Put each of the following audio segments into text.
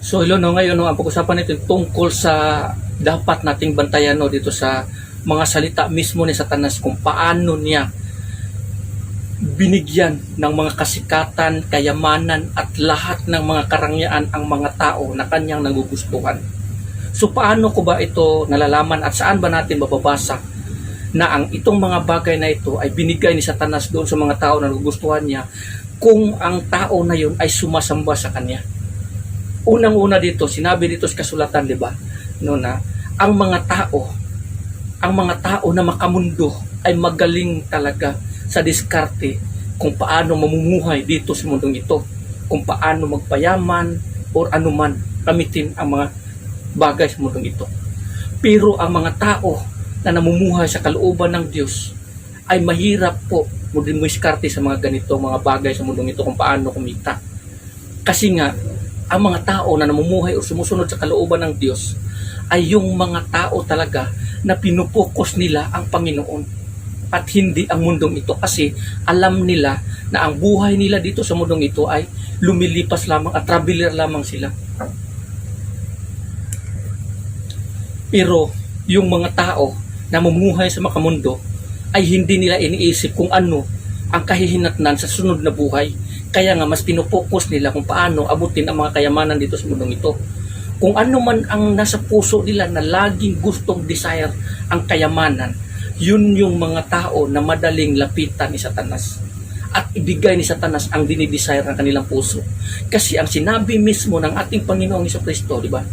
So hello no, ngayon no, ang pag-usapan natin tungkol sa dapat nating bantayan no, dito sa mga salita mismo ni Satanas kung paano niya binigyan ng mga kasikatan, kayamanan at lahat ng mga karangyaan ang mga tao na kanyang nagugustuhan. So paano ko ba ito nalalaman at saan ba natin mababasa na ang itong mga bagay na ito ay binigay ni Satanas doon sa mga tao na nagugustuhan niya kung ang tao na yun ay sumasamba sa kanya. Unang-una dito, sinabi dito sa kasulatan, di ba? No, na ang mga tao, ang mga tao na makamundo ay magaling talaga sa diskarte kung paano mamumuhay dito sa mundong ito, kung paano magpayaman or anuman gamitin ang mga bagay sa mundong ito. Pero ang mga tao na namumuhay sa kalooban ng Diyos ay mahirap po mo din mo iskarte sa mga ganito, mga bagay sa mundong ito kung paano kumita. Kasi nga, ang mga tao na namumuhay o sumusunod sa kalooban ng Diyos ay yung mga tao talaga na pinupokus nila ang Panginoon at hindi ang mundong ito kasi alam nila na ang buhay nila dito sa mundong ito ay lumilipas lamang at traveler lamang sila. Pero yung mga tao na mamumuhay sa makamundo ay hindi nila iniisip kung ano ang kahihinatnan sa sunod na buhay. Kaya nga mas pinupokus nila kung paano abutin ang mga kayamanan dito sa mundong ito. Kung ano man ang nasa puso nila na laging gustong desire ang kayamanan, yun yung mga tao na madaling lapitan ni Satanas. At ibigay ni Satanas ang dinidesire ng kanilang puso. Kasi ang sinabi mismo ng ating Panginoong Kristo, di ba?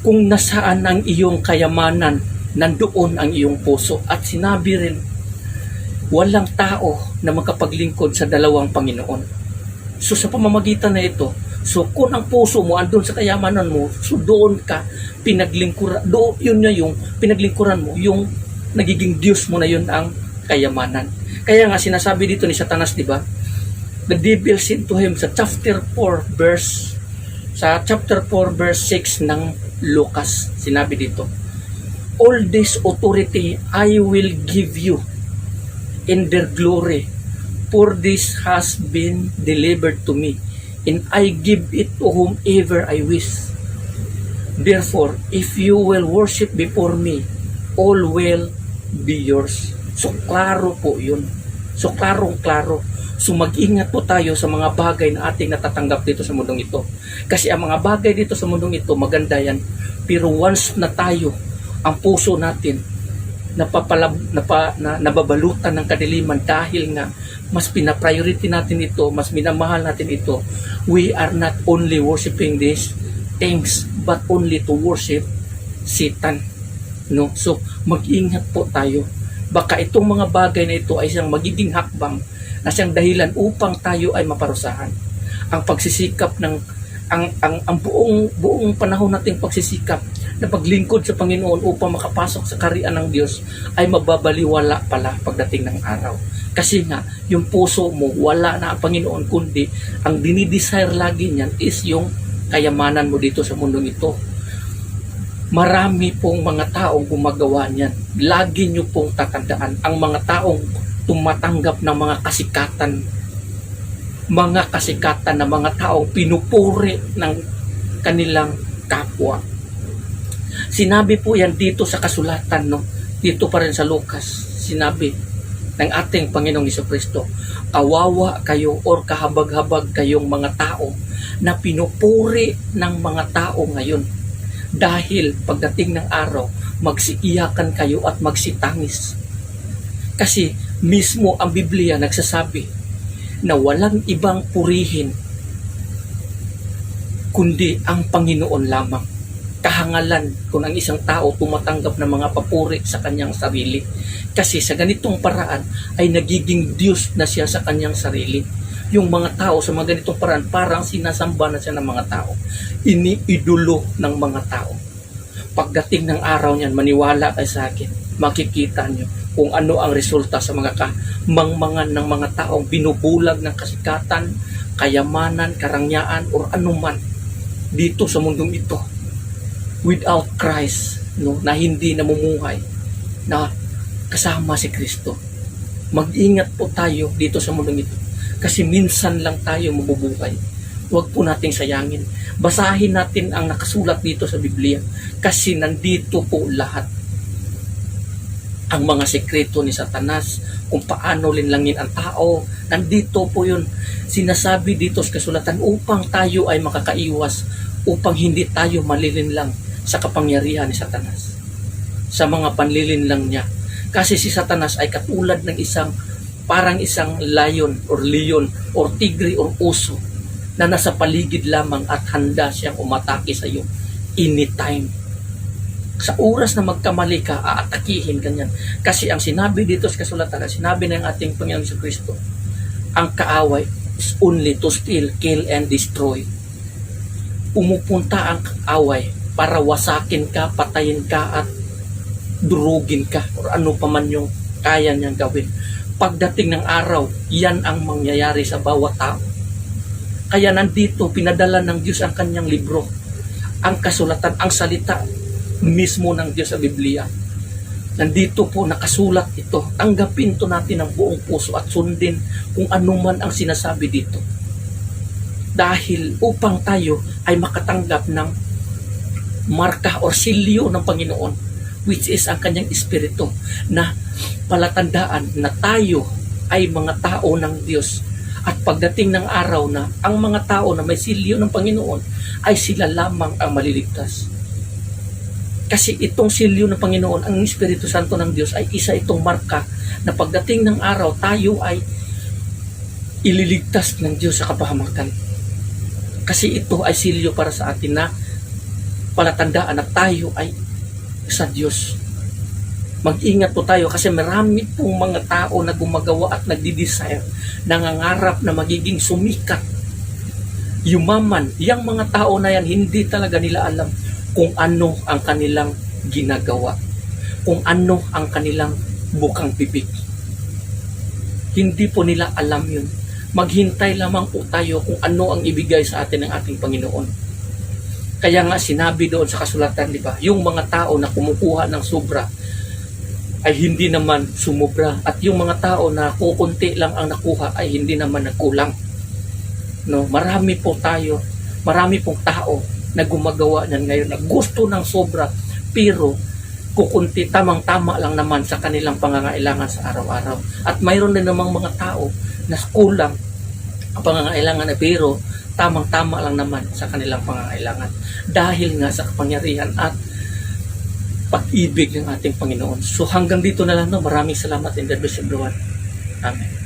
Kung nasaan ang iyong kayamanan, nandoon ang iyong puso. At sinabi rin, walang tao na makapaglingkod sa dalawang Panginoon. So sa pamamagitan na ito, so kung ang puso mo andun sa kayamanan mo, so doon ka pinaglingkuran, doon yun na yung pinaglingkuran mo, yung nagiging Diyos mo na yun ang kayamanan. Kaya nga sinasabi dito ni Satanas, di ba? The devil said to him sa chapter 4 verse sa chapter 4 verse 6 ng Lucas, sinabi dito, All this authority I will give you in their glory, for this has been delivered to me, and I give it to whomever I wish. Therefore, if you will worship before me, all will be yours. So, klaro po yun. So, klarong-klaro. So, mag-ingat po tayo sa mga bagay na ating natatanggap dito sa mundong ito. Kasi ang mga bagay dito sa mundong ito, maganda yan. Pero once na tayo, ang puso natin, napapalab, napa, na, nababalutan ng kadiliman dahil nga mas pina-priority natin ito, mas minamahal natin ito, we are not only worshiping these things, but only to worship Satan. No? So, mag-ingat po tayo. Baka itong mga bagay na ito ay siyang magiging hakbang na siyang dahilan upang tayo ay maparusahan. Ang pagsisikap ng ang ang ang buong buong panahon nating pagsisikap na paglingkod sa Panginoon upang makapasok sa karian ng Diyos ay mababaliwala pala pagdating ng araw. Kasi nga, yung puso mo, wala na ang Panginoon, kundi ang dinidesire lagi niyan is yung kayamanan mo dito sa mundong ito. Marami pong mga taong gumagawa niyan. Lagi niyo pong tatandaan ang mga taong tumatanggap ng mga kasikatan mga kasikatan na mga taong pinupuri ng kanilang kapwa. Sinabi po yan dito sa kasulatan, no? dito pa rin sa Lucas, sinabi ng ating Panginoong Kristo, kawawa kayo or kahabag-habag kayong mga tao na pinupuri ng mga tao ngayon. Dahil pagdating ng araw, magsiiyakan kayo at magsitangis. Kasi mismo ang Biblia nagsasabi na walang ibang purihin kundi ang Panginoon lamang. Kahangalan kung ang isang tao tumatanggap ng mga papuri sa kanyang sarili. Kasi sa ganitong paraan ay nagiging Diyos na siya sa kanyang sarili. Yung mga tao sa mga ganitong paraan parang sinasamba na siya ng mga tao. Iniidolo ng mga tao. Pagdating ng araw niyan, maniwala kayo sa akin, makikita niyo kung ano ang resulta sa mga kamangmangan ng mga taong binubulag ng kasikatan, kayamanan, karangyaan, or anuman dito sa mundong ito without Christ no, na hindi namumuhay na kasama si Kristo. Mag-ingat po tayo dito sa mundong ito kasi minsan lang tayo mabubuhay. huwag po nating sayangin. Basahin natin ang nakasulat dito sa Biblia kasi nandito po lahat ang mga sekreto ni Satanas, kung paano linlangin ang tao. Nandito po yun. Sinasabi dito sa kasulatan upang tayo ay makakaiwas, upang hindi tayo malilinlang sa kapangyarihan ni Satanas. Sa mga panlilinlang niya. Kasi si Satanas ay katulad ng isang parang isang lion or leon or tigre or uso na nasa paligid lamang at handa siyang umatake sa iyo anytime sa oras na magkamali ka, aatakihin ganyan. Kasi ang sinabi dito sa kasulatan, sinabi ng ating Panginoon Yesu Kristo, ang kaaway is only to steal, kill, and destroy. Umupunta ang kaaway para wasakin ka, patayin ka, at durugin ka, or ano pa man yung kaya niyang gawin. Pagdating ng araw, yan ang mangyayari sa bawat tao. Kaya nandito, pinadala ng Diyos ang kanyang libro, ang kasulatan, ang salita mismo ng Diyos sa Biblia. Nandito po nakasulat ito. Tanggapin to natin ng buong puso at sundin kung ano man ang sinasabi dito. Dahil upang tayo ay makatanggap ng marka or silyo ng Panginoon which is ang kanyang espiritu na palatandaan na tayo ay mga tao ng Diyos at pagdating ng araw na ang mga tao na may silyo ng Panginoon ay sila lamang ang maliligtas. Kasi itong silyo ng Panginoon, ang Espiritu Santo ng Diyos ay isa itong marka na pagdating ng araw, tayo ay ililigtas ng Diyos sa kapahamakan. Kasi ito ay silyo para sa atin na palatandaan na tayo ay sa Diyos. Mag-ingat po tayo kasi marami pong mga tao na gumagawa at nagdi-desire, nangangarap na magiging sumikat, yumaman. Yang mga tao na yan, hindi talaga nila alam kung ano ang kanilang ginagawa, kung ano ang kanilang bukang bibig. Hindi po nila alam yun. Maghintay lamang po tayo kung ano ang ibigay sa atin ng ating Panginoon. Kaya nga sinabi doon sa kasulatan, di ba, yung mga tao na kumukuha ng sobra ay hindi naman sumubra at yung mga tao na kukunti lang ang nakuha ay hindi naman nagkulang. No, marami po tayo, marami pong tao na gumagawa niyan ngayon na gusto ng sobra pero kukunti tamang-tama lang naman sa kanilang pangangailangan sa araw-araw. At mayroon din namang mga tao na kulang ang pangangailangan na pero tamang-tama lang naman sa kanilang pangangailangan. Dahil nga sa kapangyarihan at pag-ibig ng ating Panginoon. So hanggang dito na lang no. Maraming salamat bless everyone. Amen.